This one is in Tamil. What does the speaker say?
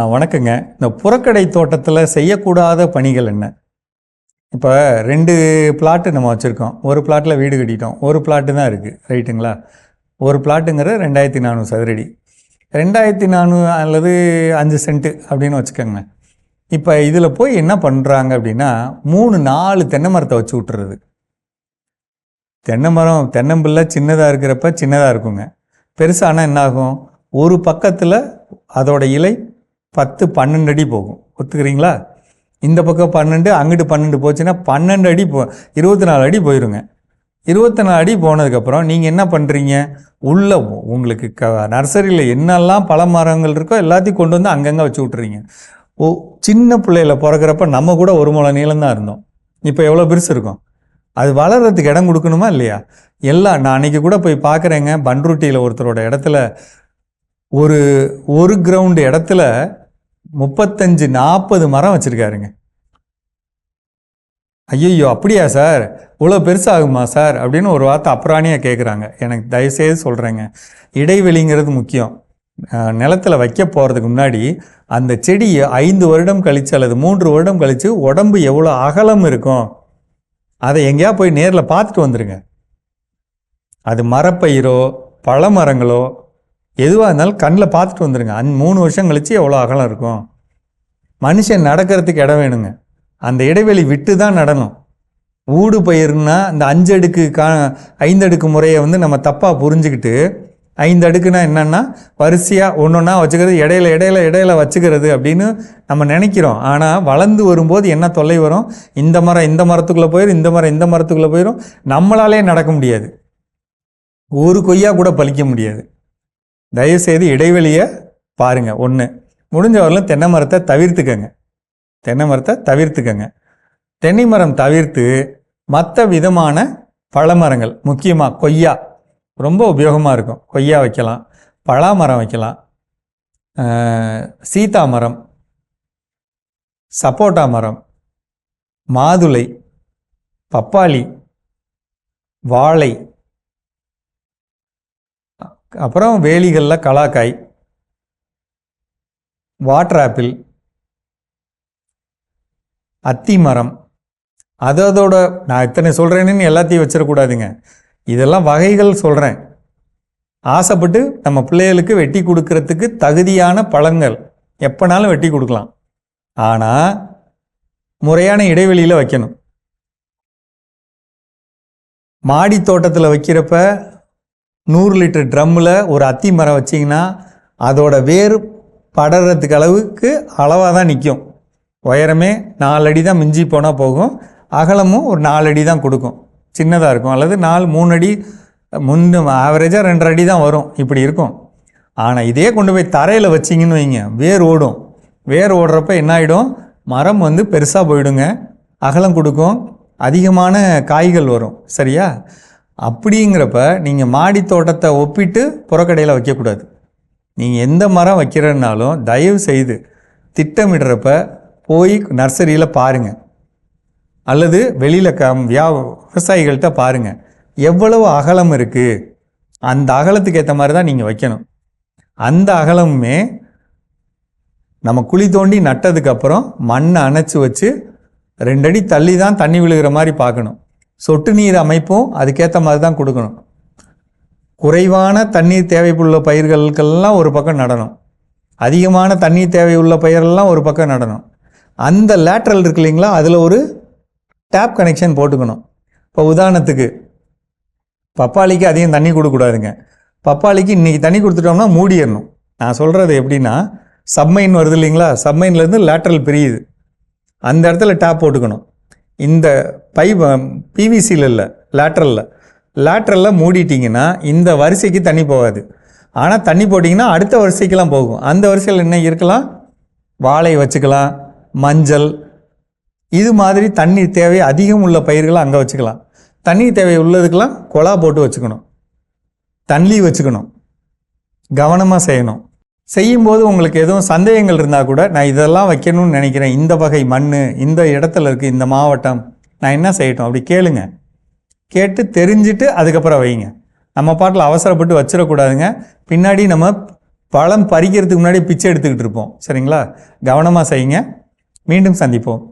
ஆ, வணக்கங்க. இந்த புறக்கடை தோட்டத்தில் செய்யக்கூடாத பணிகள் என்ன? இப்போ ரெண்டு பிளாட்டு நம்ம வச்சுருக்கோம். ஒரு பிளாட்டில் வீடு கட்டிட்டோம். ஒரு பிளாட்டு தான் இருக்குது ரைட்டுங்களா? ஒரு பிளாட்டுங்கிற ரெண்டாயிரத்தி நானூறு சதுரடி. ரெண்டாயிரத்தி நானூறு அல்லது அஞ்சு சென்ட்டு அப்படின்னு வச்சுக்கோங்க. இப்போ இதில் போய் என்ன பண்ணுறாங்க அப்படின்னா மூணு நாலு தென்னை மரத்தை வச்சு விட்டுறது. தென்னை மரம் தென்னம்பிள்ளை சின்னதாக இருக்கிறப்ப சின்னதாக இருக்குங்க. பெருசானால் என்ன ஆகும் ஒரு பக்கத்தில் அதோட இலை பத்து பன்னெண்டு அடி போகும். ஒத்துக்கிறீங்களா? இந்த பக்கம் பன்னெண்டு அங்கிட்டு பன்னெண்டு போச்சுன்னா பன்னெண்டு அடி போ இருபத்தி நாலு அடி போயிருங்க. இருபத்தி நாலு அடி போனதுக்கப்புறம் நீங்கள் என்ன பண்ணுறீங்க உள்ள உங்களுக்கு க நர்சரியில் என்னெல்லாம் பல மரங்கள் இருக்கோ எல்லாத்தையும் கொண்டு வந்து அங்கங்கே வச்சு விட்றீங்க ஓ சின்ன பிள்ளையில பிறக்கிறப்ப நம்ம கூட ஒரு முளை நீளம் தான் இருந்தோம். இப்போ எவ்வளோ பெருசு இருக்கும்? அது வளர்கிறதுக்கு இடம் கொடுக்கணுமா இல்லையா? எல்லாம் நான் அன்னைக்கு கூட போய் பார்க்குறேங்க பன்ருட்டியில் ஒருத்தரோட இடத்துல ஒரு ஒரு கிரவுண்டு இடத்துல முப்பத்தஞ்சு நாற்பது மரம் வச்சுருக்காருங்க. ஐயோ அப்படியா சார்? இவ்வளோ பெருசாகுமா சார்? அப்படின்னு ஒரு வார்த்தை அப்புறாணியாக கேட்குறாங்க எனக்கு தயவுசெய்து சொல்கிறேங்க இடைவெளிங்கிறது முக்கியம். நிலத்தில் நிலத்துல வைக்க போகிறதுக்கு முன்னாடி அந்த செடியை ஐந்து வருடம் கழித்து அல்லது மூன்று வருடம் கழித்து உடம்பு எவ்வளோ அகலம் இருக்கும்? அதை எங்கேயா போய் நேரில் பார்த்துட்டு வந்துடுங்க அது மரப்பயிரோ பழமரங்களோ எதுவாக இருந்தாலும் கண்ணில் பார்த்துட்டு வந்துடுங்க அந் மூணு வருஷம் கழித்து எவ்வளோ அகலம் இருக்கும். மனுஷன் நடக்கிறதுக்கு இடம் வேணுங்க. அந்த இடைவெளி விட்டு தான் நடணும். ஊடு பயிர்னா இந்த அஞ்சு அடுக்கு கா ஐந்து அடுக்கு முறையை வந்து நம்ம தப்பாக புரிஞ்சுக்கிட்டு ஐந்து அடுக்குனா என்னென்னா வரிசையாக ஒன்று ஒன்றா வச்சுக்கிறது இடையில இடையில இடையில வச்சுக்கிறது அப்படின்னு நம்ம நினைக்கிறோம். ஆனால் வளர்ந்து வரும்போது என்ன தொல்லை வரும்? இந்த மரம் இந்த மரத்துக்குள்ளே போயிடும் இந்த மரம் இந்த மரத்துக்குள்ளே போயிடும் நம்மளாலே நடக்க முடியாது. ஒரு கொய்யா கூட பழிக்க முடியாது. தயவுசெய்து இடைவெளியை பாருங்கள் ஒன்று முடிஞ்ச வரலும் தென்னை மரத்தை தவிர்த்துக்கங்க. தென்னை மரத்தை தவிர்த்துக்கங்க. தென்னை மரம் தவிர்த்து மற்ற விதமான பழமரங்கள் முக்கியமாக கொய்யா ரொம்ப உபயோகமாக இருக்கும். கொய்யா வைக்கலாம் பலா மரம் வைக்கலாம் சீதா மரம் சப்போட்டா மரம் மாதுளை பப்பாளி வாழை அப்புறம் வேலிகளில் கலாக்காய் வாட்டர் ஆப்பிள் அத்தி மரம். அது அதோட நான் இத்தனை சொல்கிறேன்னு எல்லாத்தையும் வச்சிடக்கூடாதுங்க இதெல்லாம் வகைகள் சொல்கிறேன் ஆசைப்பட்டு நம்ம பிள்ளைகளுக்கு வெட்டி கொடுக்கறதுக்கு தகுதியான பழங்கள் எப்போனாலும் வெட்டி கொடுக்கலாம். ஆனால் முறையான இடைவெளியில் வைக்கணும். மாடி தோட்டத்தில் வைக்கிறப்ப நூறு லிட்டர் ட்ரம்மில் ஒரு அத்தி மரம் வச்சிங்கன்னா அதோட வேர் படறதுக்கு அளவுக்கு அளவாக தான் நிற்கும். உயரமே நாலு அடி தான் மிஞ்சி போனால் போகும். அகலமும் ஒரு நாலு அடி தான் கொடுக்கும். சின்னதாக இருக்கும். அல்லது நாலு மூணு அடி முன்னு ஆவரேஜாக ரெண்டரை அடி தான் வரும். இப்படி இருக்கும். ஆனால் இதே கொண்டு போய் தரையில் வச்சிங்கன்னு வைங்க. வேர் ஓடும். வேர் ஓடுறப்ப என்ன ஆகிடும் மரம் வந்து பெருசாக போயிடுங்க. அகலம் கொடுக்கும். அதிகமான காய்கள் வரும். சரியா? அப்படிங்கிறப்ப நீங்கள் மாடி தோட்டத்தை ஒப்பிட்டு புறக்கடையில் வைக்கக்கூடாது. நீங்கள் எந்த மரம் வைக்கிறனாலும் தயவு செய்து திட்டமிடுறப்ப போய் நர்சரியில் பாருங்கள் அல்லது வெளியில் க வியா விவசாயிகள்கிட்ட பாருங்கள் எவ்வளவு அகலம் இருக்குது அந்த அகலத்துக்கு ஏற்ற மாதிரி தான் நீங்கள் வைக்கணும். அந்த அகலமுமே நம்ம குழி தோண்டி நட்டதுக்கப்புறம் மண்ணை அணைச்சி வச்சு ரெண்டடி தள்ளி தான் தண்ணி விழுகிற மாதிரி பார்க்கணும். சொட்டு நீர் அமைப்பும் அதுக்கேற்ற மாதிரி தான் கொடுக்கணும். குறைவான தண்ணீர் தேவைப்புள்ள பயிர்களுக்கெல்லாம் ஒரு பக்கம் நடணும். அதிகமான தண்ணீர் தேவையுள்ள பயிரெல்லாம் ஒரு பக்கம் நடணும். அந்த லேட்ரல் இருக்கு இல்லைங்களா? அதில் ஒரு டேப் கனெக்ஷன் போட்டுக்கணும். இப்போ உதாரணத்துக்கு பப்பாளிக்கு அதிகம் தண்ணி கொடுக்கக்கூடாதுங்க பப்பாளிக்கு இன்றைக்கி தண்ணி கொடுத்துட்டோம்னா மூடிடணும். நான் சொல்கிறது எப்படின்னா சப்மைன் வருது இல்லைங்களா? சப்மைன்லேருந்து லேட்ரல் பிரியுது. அந்த இடத்துல டேப் போட்டுக்கணும். இந்த பைப் பிவிசியில் இல்லை லேட்ரலில் லேட்ரலில் மூடிட்டிங்கன்னா இந்த வரிசைக்கு தண்ணி போகாது. ஆனால் தண்ணி போட்டிங்கன்னா அடுத்த வரிசைக்கெலாம் போகும். அந்த வரிசையில் என்ன இருக்கலாம்? வாழை வச்சுக்கலாம் மஞ்சள். இது மாதிரி தண்ணீர் தேவை அதிகம் உள்ள பயிர்களை அங்கே வச்சுக்கலாம். தண்ணீர் தேவை உள்ளதுக்கெல்லாம் குழா போட்டு வச்சுக்கணும். தண்ணி வச்சுக்கணும். கவனமாக செய்யணும். செய்யும்போது உங்களுக்கு எதுவும் சந்தேகங்கள் இருந்தால் கூட நான் இதெல்லாம் வைக்கணும்னு நினைக்கிறேன். இந்த வகை மண் இந்த இடத்துல இருக்குது இந்த மாவட்டம். நான் என்ன செய்யட்டும்? அப்படி கேளுங்க. கேட்டு தெரிஞ்சுட்டு அதுக்கப்புறம் வைங்க. நம்ம பாட்டில் அவசரப்பட்டு வச்சிடக்கூடாதுங்க. பின்னாடி நம்ம பழம் பறிக்கிறதுக்கு முன்னாடி பிச்சை எடுத்துக்கிட்டு இருப்போம். சரிங்களா? கவனமாக செய்யுங்க. மீண்டும் சந்திப்போம்.